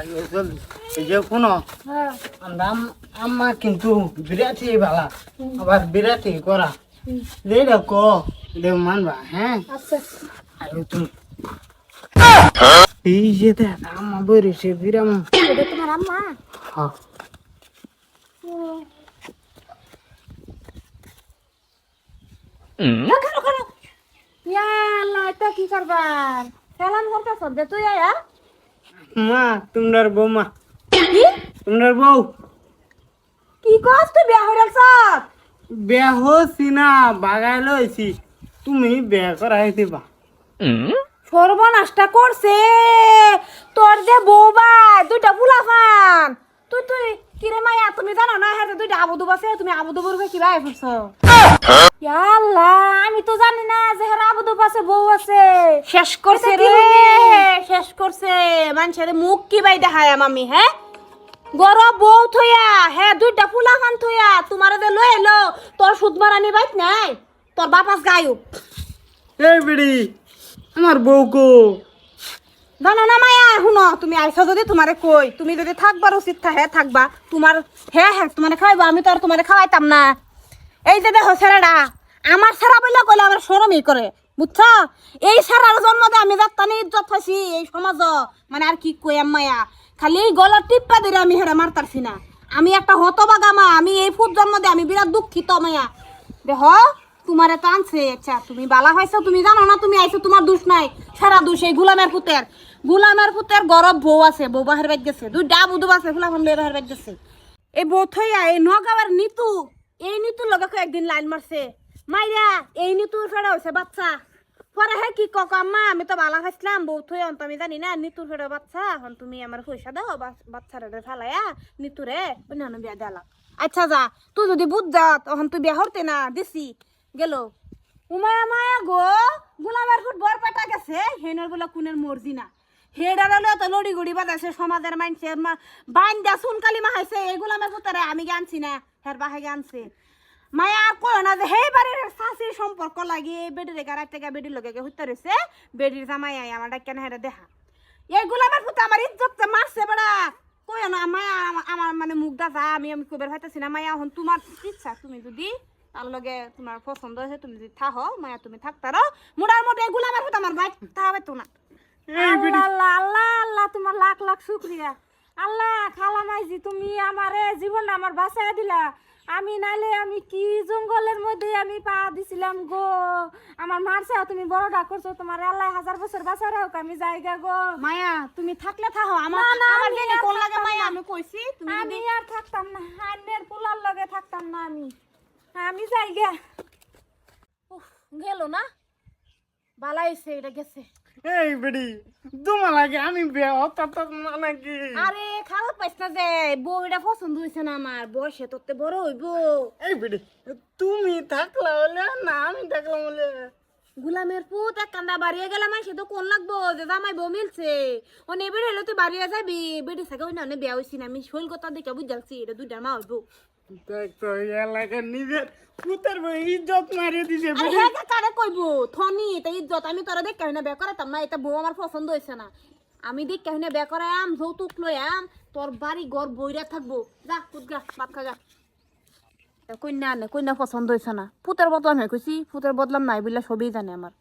এই যে কোনো হ্যাঁ। আমরা আম- আম্মা কিন্তু বিরাটি ভালা আবার বিরাটি করা। যেটা ক দেব মানবা হ্যাঁ? আচ্ছা। আর তুমি এই যে দেখ আম্মা বলেছে বিরাম। তোমার আম্মা? হ্যাঁ। কি করবার? সালাম করতে সদ্যে তুই আয়া। মা তোমার বৌমা তোমার বউ। কি কস তুই বিয়া হয়ে সব? বিয়া হচ্ছি না বাগাই লইছি। তুমি বিয়া করাই দিবা। সর্বনাশটা করছে। তোর যে বৌবা দুইটা ফুলাফান তুই তুই কিরে মাইয়া তুমি জানো না হ্যাঁ দুইটা আবুদুব আছে তুমি আবুদুবুর কিবা এফেছ আল্লাহ আমি তো জানি না যে হ্যাঁ আবুদুব আছে বউ আছে। শেষ করছে রে শেষ করছে মানুষের মুখ কি বাই দেখায় মামি হ্যাঁ গরব বউ থইয়া হ্যাঁ দুইটা ফুলাফান থইয়া তোমার যে লই এলো তোর সুদ মারানি বাইত নাই। তোর বাপাস গায়ুক এই বিড়ি আমার বউ কো জানো না মায়া, শুনো, তুমি আইসা যদি তোমারে কই। তুমি যদি থাকবার উচিত থাকে থাকবা। তোমার হ্যাঁ হ্যাঁ তোমারে খাওয়াইবো আমি তো আর তোমারে খাওয়াইতাম না। এই যে দেখো ছেড়াটা আমার ছাড়া বললে কইলে আমার সরমই করে বুঝছ? এই ছাড়ার জন্ম দিয়ে আমি যাত্তানি ইজ্জত পাইছি এই সমাজ মানে আর কি কই মায়া? খালি এই গলার টিপ্পা ধরে আমি হেরা মারতারছি না। আমি একটা হতবাগা মা, আমি এই ফুট জন্ম দিয়ে আমি বিরাট দুঃখিত মায়া। দেহ তোমারে তো আনছে আচ্ছা তুমি বালা হয়েছো, তুমি জানো না, তুমি আইছো, তোমার দোষ নাই। সারা দোষ এই গুলামের পুতের। গুলামের পুতের গরব বউ আছে, বউ বাহির বাইর গেছে, দুই ডা বুধু আছে গুলাম লয়ে বাহির বাইর গেছে। এই বউ থইয়া, এই নগাঁওয়ের নিতু, এই নিতুর লগে একদিন লাইন মারছে। মাইরা, এই নিতুর ফেরা হয়েছে বাচ্চা। পরে হ্যাঁ কি কক আম্মা, আমি তো বালা খাইছিলাম বউ থই অন্ত আমি জানি না, নিতুর ফেরা বাচ্চা এখন তুমি আমার পয়সা দাও বাচ্চারে ফেলাইয়া নিতুরে অন্যান্য বিয়া দেলা আচ্ছা যা, তুই যদি বুঝ যা, তখন তুই বিয়া হরতে না, দিছি। গেল। উমায়া মায়া গো, গোলামের ফুট বর পেটা গেছে, হেনর বলে কুনের মর্জি না। হেডার হলে তো লড়ি গুড়ি বাজাছে সমাজের মানুষের মা বাইন দিয়া সুনকালি মাহাইছে, এই গোলামের ফুটারে আমি গানছি না, হের বাহে গানছে মায়া আর কয় না যে হে বাড়ির শাশির সম্পর্ক লাগি, এই বেডির গাড়া টাকা বেডির লগে হইতে রয়েছে বেডির জামাই আই আমার ডাক্কেন হেরে দেখা এই গোলামের ফুটা আমার ইজ্জত মারছে বেড়া। কই না, মায়া আমা- আমার মানে মুখ দা আমি আমি কইবার হইতাছি না, মায়া, এখন তোমার ইচ্ছা, তুমি যদি তার লগে তোমার পছন্দ হয়েছে তুমি যদি থাহ মায়া তুমি থাকতারো মুডার মধ্যে এই গোলামের ফুটা আমার বাইক তাহাবে তো না আল্লাহ আল্লাহ আল্লাহ তোমার লাখ লাখ শুক্রিয়া। আল্লাহ খালা মাইজি তুমি আমারে জীবনটা আমার বাঁচাই দিলা। আমি নাইলে আমি কি জঙ্গলের মধ্যে আমি পা দিছিলাম গো? আমার মারছে তুমি বড়টা করছ তোমার আল্লাহ হাজার বছর বাঁচাই রাখো আমি জায়গা গো। মায়া তুমি থাকলে থাকো আমার আমার আমি জেনে কোন লাগে মায়া? আমি কইছি তুমি আমি আর থাকতাম না আন্নের পোলার লগে থাকতাম না আমি। আমি জায়গা উফ, গেল না? বালাইছে এটা গেছে। এই বিড়ি তোমার লাগে আমি বিয়া নাকি? আরে খারাপ পাইছ না যে বউ এটা পছন্দ হয়েছে না আমার বয়সে তোরতে বড় হইব। এই বিড়ি তুমি থাকলা হলে না আমি থাকলাম হলে গুলামের পুত এক কান্দা বাড়িয়ে গেলাম সে তো কোন লাগবো? যে জামাই বউ মিলছে। ও নেবে হলে তুই বাড়িয়ে যাবি। বেটি থাকে ওই না অনেক বিয়া হয়েছি না আমি শৈল কথা দেখে বুঝাচ্ছি এটা দুইটা মা হইব। দেখ তো এলাকার নিজের পুতার বই ইজ্জত মারিয়ে দিছে আরে বিড়ি হ্যাঁ কারে কইবো? থনি এটা ইজ্জত। আমি তোরা দেখ কেন বিয়া করাতাম না এটা বউ আমার পছন্দ হয়েছে না। আমি দেখ যৌতুক তোর বাড়ি ঘর বইরা থাকব। যা কুদ গা ভাত খা যা কন্যা আনে কন্যা পছন্দ হয়েছে না। ফুতের বদলাম হয়ে কইছি ফুতের বদলাম নাই বললে সবই জানে আমার।